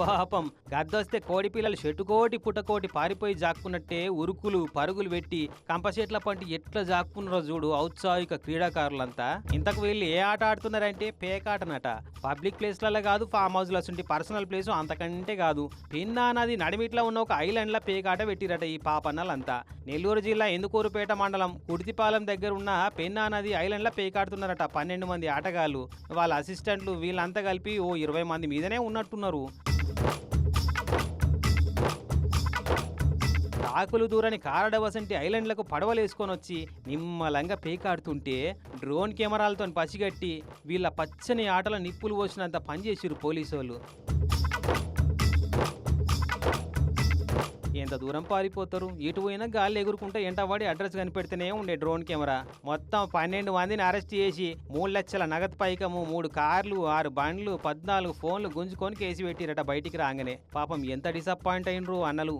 పాపం. గద్దొస్తే కోడి పిల్లలు చెట్టుకోటి పుట్టకోటి పారిపోయి జాక్కున్నట్టే ఉరుకులు పరుగులు పెట్టి కంపచెట్ల పంటి ఎట్లా జాక్కున్నారో చూడు ఔత్సాహిక క్రీడాకారులంతా. ఇంతకు వీళ్ళు ఏ ఆట ఆడుతున్నారంటే పేకాటనట. పబ్లిక్ ప్లేస్లలో కాదు ఫామ్ హౌస్లో ఉంటే పర్సనల్ ప్లేస్ అంతకంటే కాదు. పిన్నా నది నడిమిట్లా ఉన్న ఒక ఐలాండ్ల పేకాట పెట్టిరట ఈ పాపన్నలంతా. నెల్లూరు జిల్లా ఎందుకూరుపేట మండలం కుడితిపాలెం దగ్గర ఉన్న పెన్నా నది ఐలాండ్ల పేకాడుతున్నారట పన్నెండు మంది ఆటగాళ్ళు. వాళ్ళ అసిస్టెంట్లు వీళ్ళంతా కలిపి ఓ ఇరవై మంది మీదనే ఉన్నట్టున్నారు. ఆకులు దూరని కారడవసంటి ఐలాండ్లకు పడవలేసుకొని వచ్చి నిమ్మలంగా పేకాడుతుంటే డ్రోన్ కెమెరాలతో పసిగట్టి వీళ్ళ పచ్చని ఆటల నిప్పులు పోసినంత పనిచేసిరు పోలీసు వాళ్ళు ఎంత దూరం పారిపోతారు? ఎటు పోయినా గాలి ఎగురుకుంటే ఎంటవాడి అడ్రస్ కనిపెడితేనే ఉండే డ్రోన్ కెమెరా. మొత్తం పన్నెండు మందిని అరెస్ట్ చేసి మూడు లక్షల నగదు పైకము మూడు కార్లు ఆరు బండ్లు పద్నాలుగు ఫోన్లు గుంజుకొని కేసు పెట్టిరట బయటికి రాగానే. పాపం ఎంత డిసప్పాయింట్ అయినరు అన్నలు.